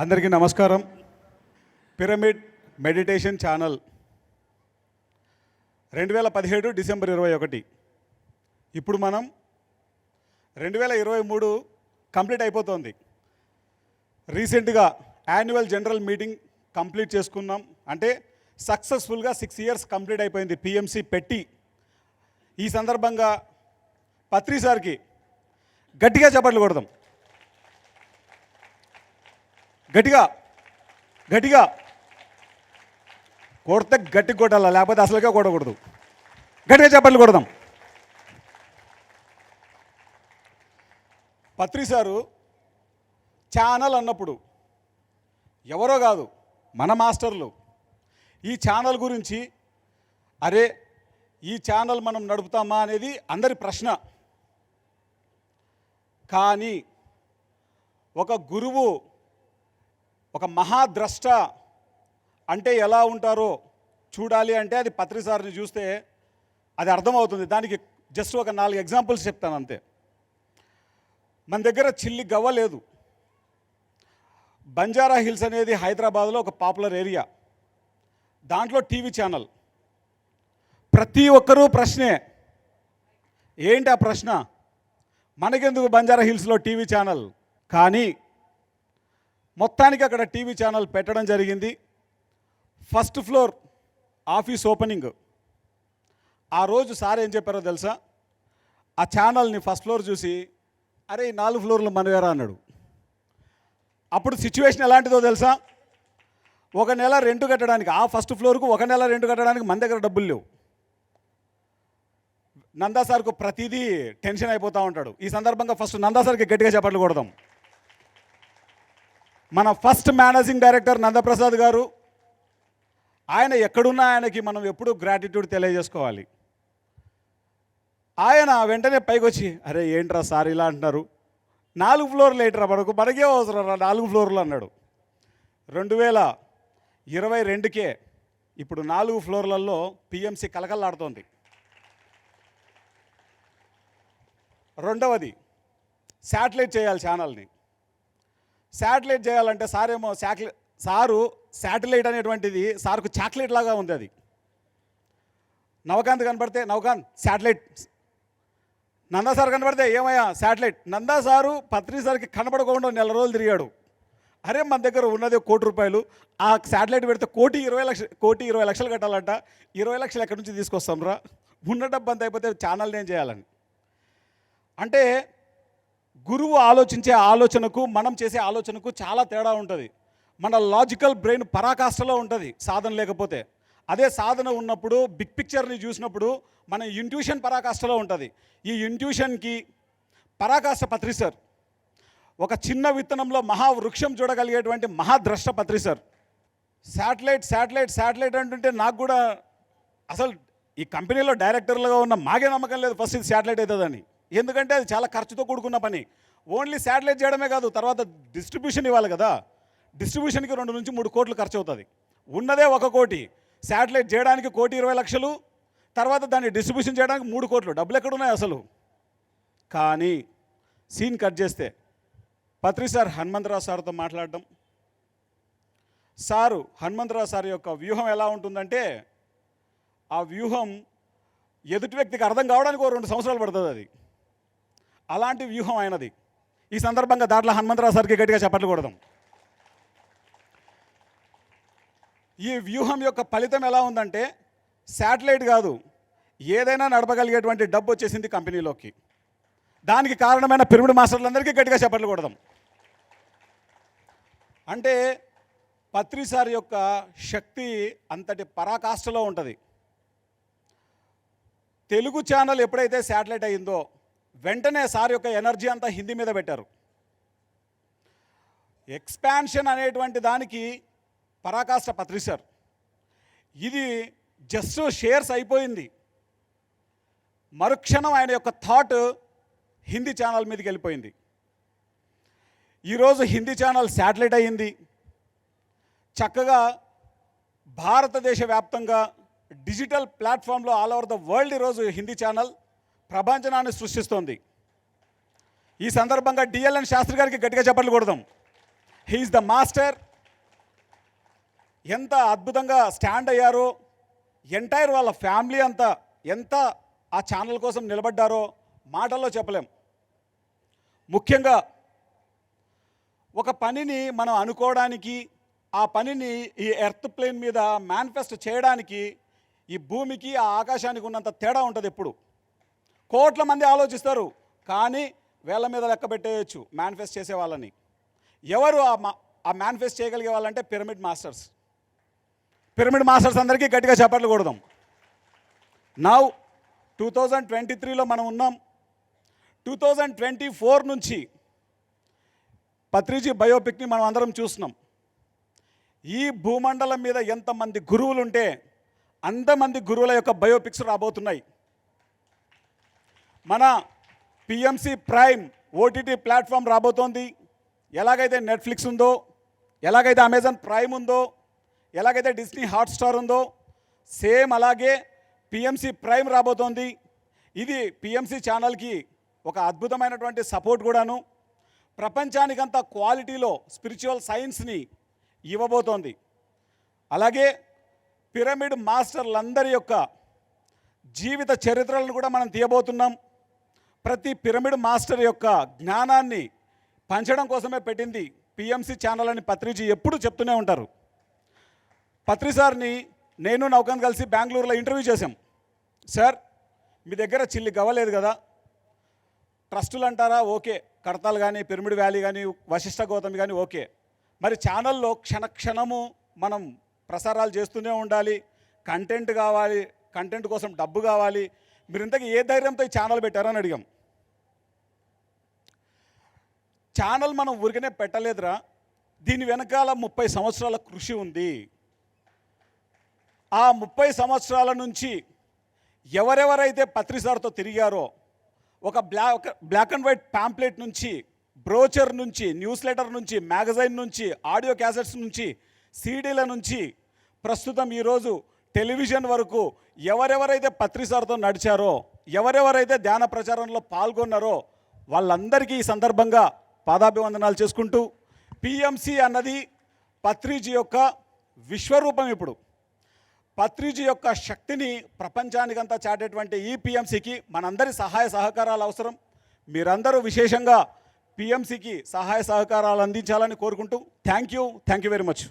అందరికీ నమస్కారం. Pyramid meditation channel రెండు వేల పదిహేడు డిసెంబర్ ఇరవై ఒకటి. ఇప్పుడు మనం రెండు వేల ఇరవై మూడు కంప్లీట్ అయిపోతుంది. రీసెంట్గా యాన్యువల్ జనరల్ మీటింగ్ కంప్లీట్ చేసుకున్నాం. అంటే సక్సెస్ఫుల్గా సిక్స్ ఇయర్స్ కంప్లీట్ అయిపోయింది పిఎంసి పెట్టి. ఈ సందర్భంగా పత్రి సార్కి గట్టిగా చప్పట్లు కొడదాం. గట్టిగా గట్టిగా. కొడితే గట్టి కొట్టాల? లేకపోతే అసలుగా కొట్టకూడదు. గట్టిగా చెప్పట్లు కొడదాం. పత్రి సారు ఛానల్ అన్నప్పుడు ఎవరో కాదు మన మాస్టర్లు ఈ ఛానల్ గురించి అరే ఈ ఛానల్ మనం నడుపుతామా అనేది అందరి ప్రశ్న. కానీ ఒక గురువు ఒక మహాద్రష్ట అంటే ఎలా ఉంటారో చూడాలి అంటే అది పత్రిసారిని చూస్తే అది అర్థమవుతుంది. దానికి జస్ట్ ఒక నాలుగు ఎగ్జాంపుల్స్ చెప్తాను అంతే. మన దగ్గర చిల్లి గవ్వ లేదు. బంజారా హిల్స్ అనేది హైదరాబాద్లో ఒక పాపులర్ ఏరియా. దాంట్లో టీవీ ఛానల్. ప్రతి ఒక్కరూ ప్రశ్నే ఏంటి ఆ ప్రశ్న? మనకెందుకు బంజారా హిల్స్లో టీవీ ఛానల్? కానీ మొత్తానికి అక్కడ టీవీ ఛానల్ పెట్టడం జరిగింది. First floor office opening. ఆ రోజు సార్ ఏం చెప్పారో తెలుసా? ఆ ఛానల్ని ఫస్ట్ ఫ్లోర్ చూసి అరే ఈ నాలుగు ఫ్లోర్లు మనవేరా? అన్నాడు. అప్పుడు సిచ్యువేషన్ ఎలాంటిదో తెలుసా? ఒక నెల రెంట్ కట్టడానికి ఆ ఫస్ట్ ఫ్లోర్కు ఒక నెల రెంట్ కట్టడానికి మన దగ్గర డబ్బులు లేవు. నందా సార్కు ప్రతిదీ టెన్షన్ అయిపోతూ ఉంటాడు. ఈ సందర్భంగా ఫస్ట్ నందా సార్కి గట్టిగా చెప్పట్లు కొడదాం. మన ఫస్ట్ మేనేజింగ్ డైరెక్టర్ నందప్రసాద్ గారు ఆయన ఎక్కడున్నా ఆయనకి మనం ఎప్పుడు గ్రాటిట్యూడ్ తెలియజేసుకోవాలి. ఆయన వెంటనే పైకి వచ్చి అరే ఏంట్రా సార్ ఇలా అంటున్నారు? నాలుగు ఫ్లోర్లు ఏంట్రా మనకు? మనకే అవసరం రా నాలుగు ఫ్లోర్లు అన్నాడు. రెండు వేల ఇరవై రెండుకే ఇప్పుడు నాలుగు ఫ్లోర్లలో పిఎంసి కలకల్లాడుతోంది. రెండవది శాటిలైట్ చేయాలి ఛానల్ని. శాటిలైట్ చేయాలంటే సారేమో శాటిలైట్ సారు శాటిలైట్ అనేటువంటిది సార్కు చాక్లెట్ లాగా ఉంది అది. నవకాంత్ కనబడితే నవకాంత్ శాటిలైట్. నందా సార్ కనబడితే ఏమయ్యా శాటిలైట్. నందా సారు పత్రి సార్కి కనబడకుండా నెల రోజులు తిరిగాడు. అరే మన దగ్గర ఉన్నది కోటి రూపాయలు. ఆ శాటిలైట్ పెడితే కోటి ఇరవై లక్ష కోటి ఇరవై లక్షలు కట్టాలంట. ఇరవై లక్షలు ఎక్కడి నుంచి తీసుకొస్తాం రా ఉన్న డబ్బు అంత అయిపోతే ఛానల్ నేను చేయాలని. అంటే గురువు ఆలోచించే ఆలోచనకు మనం చేసే ఆలోచనకు చాలా తేడా ఉంటుంది. మన లాజికల్ బ్రెయిన్ పరాకాష్టలో ఉంటుంది సాధన లేకపోతే. అదే సాధన ఉన్నప్పుడు బిగ్ పిక్చర్ని చూసినప్పుడు మన ఇంట్యూషన్ పరాకాష్టలో ఉంటుంది. ఈ ఇంట్యూషన్కి పరాకాష్ట పత్రిసర్ ఒక చిన్న విత్తనంలో మహావృక్షం చూడగలిగేటువంటి మహాద్రష్ట పత్రిసర్ శాటిలైట్ శాటిలైట్ శాటిలైట్ అంటుంటే నాకు కూడా అసలు ఈ కంపెనీలో డైరెక్టర్లుగా ఉన్న మాకే నమ్మకం లేదు ఫస్ట్ ఇది శాటిలైట్ అవుతుందని. ఎందుకంటే అది చాలా ఖర్చుతో కూడుకున్న పని. ఓన్లీ శాటిలైట్ చేయడమే కాదు తర్వాత డిస్ట్రిబ్యూషన్ ఇవ్వాలి కదా. డిస్ట్రిబ్యూషన్కి రెండు నుంచి మూడు కోట్లు ఖర్చు అవుతుంది. ఉన్నదే ఒక కోటి. శాటిలైట్ చేయడానికి కోటి ఇరవై లక్షలు. తర్వాత దాన్ని డిస్ట్రిబ్యూషన్ చేయడానికి మూడు కోట్లు. డబ్బులు ఎక్కడున్నాయి అసలు? కానీ సీన్ కట్ చేస్తే పత్రి సార్ హనుమంతరావు సార్తో మాట్లాడడం. సారు హనుమంతరావు సార్ యొక్క వ్యూహం ఎలా ఉంటుందంటే ఆ వ్యూహం ఎదుటి వ్యక్తికి అర్థం కావడానికి ఓ రెండు సంవత్సరాలు పడుతుంది అది. అలాంటి వ్యూహం అయినది ఈ సందర్భంగా దాంట్లో హనుమంతరావు సార్కి గట్టిగా చెప్పట్లు కొడదాం. ఈ వ్యూహం యొక్క ఫలితం ఎలా ఉందంటే శాటిలైట్ కాదు ఏదైనా నడపగలిగేటువంటి డబ్బు వచ్చేసింది కంపెనీలోకి. దానికి కారణమైన పిరమిడ్ మాస్టర్లందరికీ గట్టిగా చెప్పట్లు కొడదాం. అంటే పత్రిసార్ యొక్క శక్తి అంతటి పరాకాష్ఠలో ఉంటుంది. తెలుగు ఛానల్ ఎప్పుడైతే శాటిలైట్ అయిందో వెంటనే సార్ యొక్క ఎనర్జీ అంతా హిందీ మీద పెట్టారు. ఎక్స్పాన్షన్ అనేటువంటి దానికి పరాకాష్ట పత్రి సార్. ఇది జస్ట్ షేర్స్ అయిపోయింది. మరుక్షణం ఆయన యొక్క థాట్ హిందీ ఛానల్ మీదకి వెళ్ళిపోయింది. ఈరోజు హిందీ ఛానల్ శాటిలైట్ అయ్యింది. చక్కగా భారతదేశ వ్యాప్తంగా డిజిటల్ ప్లాట్ఫామ్లో ఆల్ ఓవర్ ద వరల్డ్ ఈరోజు హిందీ ఛానల్ ప్రభంజనాన్ని సృష్టిస్తోంది. ఈ సందర్భంగా డిఎల్ఎన్ శాస్త్రి గారికి గట్టిగా చెప్పట్లు కొడదాం. హీఈస్ ద మాస్టర్ ఎంత అద్భుతంగా స్టాండ్ అయ్యారో ఎంటైర్ వాళ్ళ ఫ్యామిలీ అంతా ఎంత ఆ ఛానల్ కోసం నిలబడ్డారో మాటల్లో చెప్పలేం. ముఖ్యంగా ఒక పనిని మనం అనుకోవడానికి ఆ పనిని ఈ ఎర్త్ ప్లేన్ మీద మేనిఫెస్ట్ చేయడానికి ఈ భూమికి ఆ ఆకాశానికి ఉన్నంత తేడా ఉంటుంది ఎప్పుడు. కోట్ల మంది ఆలోచిస్తారు కానీ వేళ్ళ మీద లెక్క పెట్టేయచ్చు మేనిఫెస్ట్ చేసే వాళ్ళని. ఎవరు ఆ మా ఆ మేనిఫెస్ట్ చేయగలిగే వాళ్ళంటే పిరమిడ్ మాస్టర్స్ పిరమిడ్ మాస్టర్స్ అందరికీ గట్టిగా చప్పట్లు కొడదాం. నౌ టూ థౌజండ్ ట్వంటీ త్రీలో మనం ఉన్నాం. టూ థౌజండ్ ట్వంటీ ఫోర్ నుంచి పత్రిజీ బయోపిక్ని మనం అందరం చూస్తున్నాం. ఈ భూమండలం మీద ఎంతమంది గురువులు ఉంటే అంతమంది గురువుల యొక్క బయోపిక్స్ రాబోతున్నాయి. మన పిఎంసి ప్రైమ్ ఓటీటీ ప్లాట్ఫామ్ రాబోతోంది. ఎలాగైతే నెట్ఫ్లిక్స్ ఉందో ఎలాగైతే అమెజాన్ ప్రైమ్ ఉందో ఎలాగైతే డిస్నీ హాట్స్టార్ ఉందో సేమ్ అలాగే పిఎంసి ప్రైమ్ రాబోతోంది. ఇది పిఎంసి ఛానల్కి ఒక అద్భుతమైనటువంటి సపోర్ట్ కూడాను. ప్రపంచానికంత క్వాలిటీలో స్పిరిచువల్ సైన్స్ని ఇవ్వబోతోంది. అలాగే పిరమిడ్ మాస్టర్లందరి యొక్క జీవిత చరిత్రలను కూడా మనం తీయబోతున్నాం. ప్రతి పిరమిడ్ మాస్టర్ యొక్క జ్ఞానాన్ని పంచడం కోసమే పెట్టింది పిఎంసి ఛానల్ అని పత్రిజీ ఎప్పుడు చెప్తూనే ఉంటారు. పత్రి సార్ని నేను నౌకన్ కలిసి బెంగళూరులో ఇంటర్వ్యూ చేశాం. సార్ మీ దగ్గర చిల్లి గవ్వలేదు కదా. ట్రస్టులు అంటారా ఓకే. కడతాలు కానీ పిరమిడ్ వ్యాలీ కానీ వశిష్ఠ గౌతమి కానీ ఓకే. మరి ఛానల్లో క్షణ క్షణము మనం ప్రసారాలు చేస్తూనే ఉండాలి. కంటెంట్ కావాలి కంటెంట్ కోసం డబ్బు కావాలి మీరు ఇంతకీ ఏ ధైర్యంతో ఈ ఛానల్ పెట్టారని అడిగాం. ఛానల్ మనం ఊరికనే పెట్టలేదురా. దీని వెనకాల ముప్పై సంవత్సరాల కృషి ఉంది. ఆ ముప్పై సంవత్సరాల నుంచి ఎవరెవరైతే పత్రిసార్తో తిరిగారో ఒక black black and white pamphlet నుంచి బ్రోచర్ నుంచి న్యూస్ లెటర్ నుంచి మ్యాగజైన్ నుంచి ఆడియో క్యాసెట్స్ నుంచి సీడీల నుంచి ప్రస్తుతం ఈరోజు టెలివిజన్ వరకు ఎవరెవరైతే పత్రిసార్తో నడిచారో ఎవరెవరైతే ధ్యాన ప్రచారంలో పాల్గొన్నారో వాళ్ళందరికీ ఈ సందర్భంగా పాదాభివందనాలు చేసుకుంటూ పిఎంసి అన్నది పత్రిజీ యొక్క విశ్వరూపం ఇప్పుడు. పత్రిజీ యొక్క శక్తిని ప్రపంచానికంతా చాటేటువంటి ఈ పిఎంసికి మనందరి సహాయ సహకారాలు అవసరం. మీరందరూ విశేషంగా పిఎంసికి సహాయ సహకారాలు అందించాలని కోరుకుంటూ thank you thank you very much.